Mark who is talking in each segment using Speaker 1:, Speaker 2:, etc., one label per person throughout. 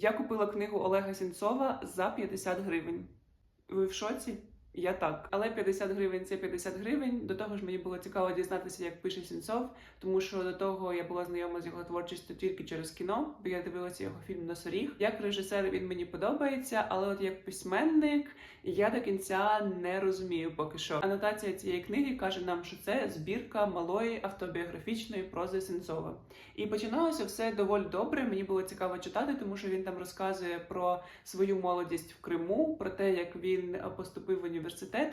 Speaker 1: Я купила книгу Олега Сінцова за 50 гривень. Ви в шоці? Я так. Але 50 гривень це 50 гривень. До того ж, мені було цікаво дізнатися, як пише Сінцов, тому що до того я була знайома з його творчістю тільки через кіно, бо я дивилася його фільм Носоріг. Як режисер він мені подобається, але от як письменник я до кінця не розумію поки що. Анотація цієї книги каже нам, що це збірка малої автобіографічної прози Сенцова. І починалося все доволі добре. Мені було цікаво читати, тому що він там розказує про свою молодість в Криму, про те, як він поступив в університет,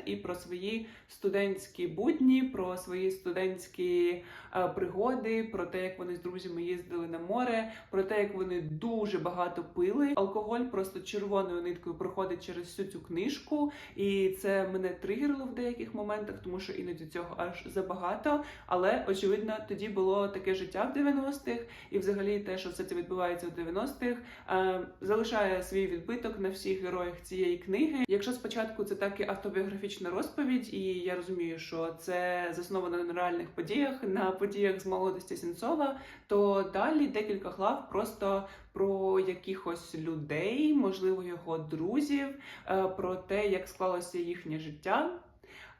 Speaker 1: і про свої студентські будні, про свої студентські е, пригоди, про те, як вони з друзями їздили на море, про те, як вони дуже багато пили. Алкоголь просто червоною ниткою проходить через всю цю книжку, і це мене тригерило в деяких моментах, тому що іноді цього аж забагато. Але очевидно, тоді було таке життя в 90-х, і взагалі те, що все це відбувається в 90-х, е, залишає свій відбиток на всіх героях цієї книги. Якщо спочатку це так і автобіографічна розповідь, і я розумію, що це засновано на реальних подіях, на подіях з молодості Сенцова, то далі декілька глав просто про якихось людей, можливо, його друзів, е, про те, як склалося їхнє життя.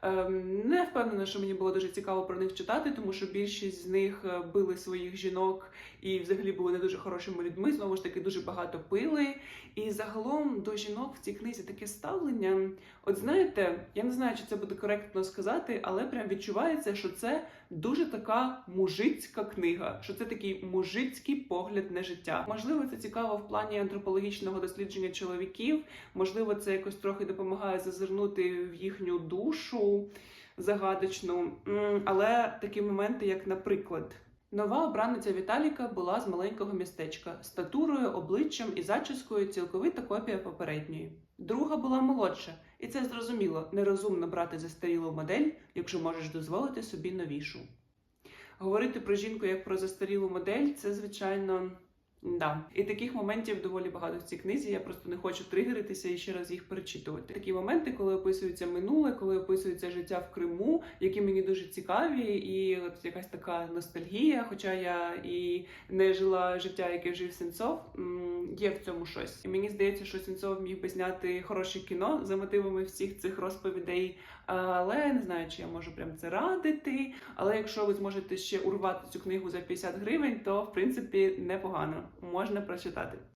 Speaker 1: Ем, Не впевнена, що мені було дуже цікаво про них читати, тому що більшість з них е, били своїх жінок і взагалі були не дуже хорошими людьми. Знову ж таки, дуже багато пили. І загалом до жінок в цій книзі таке ставлення. От знаєте, я не знаю, чи це буде коректно сказати, але прям відчувається, що це дуже така мужицька книга, що це такий мужицький погляд на життя. Можливо, це цікаво в плані антропологічного дослідження чоловіків. Можливо, це якось трохи допомагає зазирнути в їхню душу загадочну. Але такі моменти, як, наприклад. Нова обраниця Віталіка була з маленького містечка, статурою, обличчям і зачіскою цілковита копія попередньої. Друга була молодша, і це зрозуміло, нерозумно брати застарілу модель, якщо можеш дозволити собі новішу. Говорити про жінку як про застарілу модель це, звичайно, да. І таких моментів доволі багато в цій книзі. Я просто не хочу тригеритися і ще раз їх перечитувати. Такі моменти, коли описується минуле, коли описується життя в Криму, які мені дуже цікаві, і от якась така ностальгія. Хоча я і не жила життя, яке жив Сенцов, є в цьому щось. І мені здається, що Сінцов міг би зняти хороше кіно за мотивами всіх цих розповідей. Але не знаю, чи я можу прям це радити. Але якщо ви зможете ще урвати цю книгу за 50 гривень, то в принципі непогано можна прочитати.